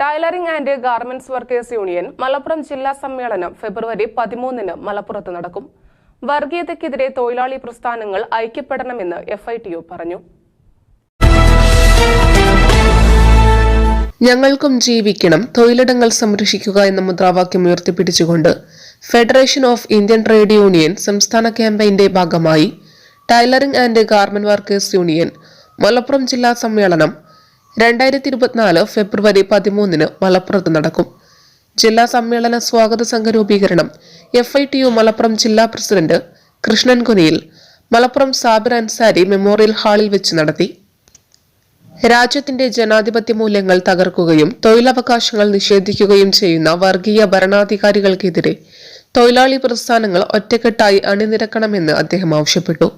Tailoring and garments workers union Malappuram ജില്ലാ സമ്മേളനം ഫെബ്രുവരി പതിമൂന്നിന് മലപ്പുറത്ത് നടക്കും. വർഗീയതയ്ക്കെതിരെ തൊഴിലാളി പ്രസ്ഥാനങ്ങൾ ഐക്യപ്പെടണമെന്ന് എഫ് പറഞ്ഞു. ഞങ്ങൾക്കും ജീവിക്കണം തൊഴിലിടങ്ങൾ സംരക്ഷിക്കുക എന്ന മുദ്രാവാക്യം ഉയർത്തിപ്പിടിച്ചുകൊണ്ട് federation of Indian trade union സംസ്ഥാന ക്യാമ്പയിന്റെ ഭാഗമായി tailoring and garment workers union Malappuram ജില്ലാ സമ്മേളനം രണ്ടായിരത്തി ഇരുപത്തിനാല് ഫെബ്രുവരി പതിമൂന്നിന് മലപ്പുറത്ത് നടക്കും. ജില്ലാ സമ്മേളന സ്വാഗത സംഘ രൂപീകരണം. F I T U Malappuram ജില്ലാ പ്രസിഡന്റ് കൃഷ്ണൻ കുനിയിൽ മലപ്പുറം സാബിർ അൻസാരി മെമ്മോറിയൽ ഹാളിൽ വെച്ച് നടത്തി. രാജ്യത്തിന്റെ ജനാധിപത്യ മൂല്യങ്ങൾ തകർക്കുകയും തൊഴിലവകാശങ്ങൾ നിഷേധിക്കുകയും ചെയ്യുന്ന വർഗീയ ഭരണാധികാരികൾക്കെതിരെ തൊഴിലാളി പ്രസ്ഥാനങ്ങൾ ഒറ്റക്കെട്ടായി അണിനിരക്കണമെന്ന് അദ്ദേഹം ആവശ്യപ്പെട്ടു.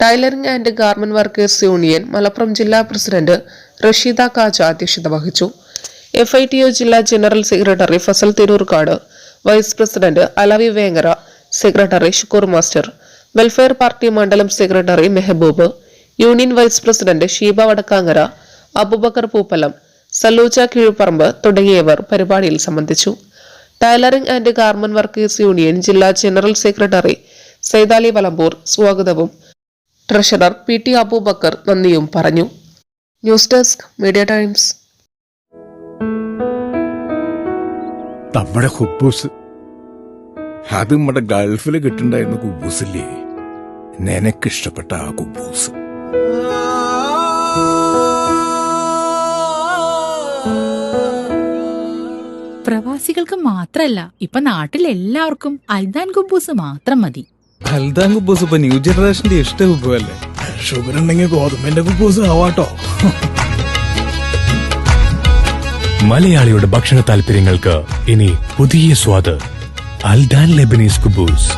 Tailoring and garment workers union Malappuram ജില്ലാ പ്രസിഡന്റ് റഷീദ കാജ അധ്യക്ഷത വഹിച്ചു. എഫ് ഐ ടി ഒ ജില്ലാ general secretary Fazal Tirurkad vice president Alavi Vengara secretary Shukoor master welfare party മണ്ഡലം secretary Mehaboob union vice president Sheeba Vadakkangara Abubakkar Pooppalam Salucha Keezhparamb തുടങ്ങിയവർ പരിപാടിയിൽ സംബന്ധിച്ചു. Tailoring and garment workers union ജില്ലാ general secretary Saithali Valambur സ്വാഗതവും treasurer P T Abubakkar നന്ദിയും പറഞ്ഞു. News desk media times. നമ്മുടെ ഹുബൂസ്. അത് നമ്മുടെ ഗൾഫിൽ കിട്ടുണ്ടായിരുന്ന കുബൂസില്ലേ? നിനക്കിഷ്ടപ്പെട്ട ആ കുബൂസ്. പ്രവാസികൾക്ക് മാത്രല്ല ഇപ്പൊ നാട്ടിൽ എല്ലാവർക്കും അൽദാൻ കുബൂസ് മാത്രം മതി. ഹൽദാൻ കുബൂസ് ഇപ്പൊ ന്യൂ ജനറേഷന്റെ ഇഷ്ട കുബുവല്ലേ ഷുഗർ ഉണ്ടെങ്കിൽ ഗോതമ്പിന്റെ കുബൂസ് ആവാട്ടോ. മലയാളിയുടെ ഭക്ഷണ താല്പര്യങ്ങൾക്ക് ഇനി പുതിയ സ്വാദ്. അൽദാൻ ലെബനീസ് കുബൂസ്.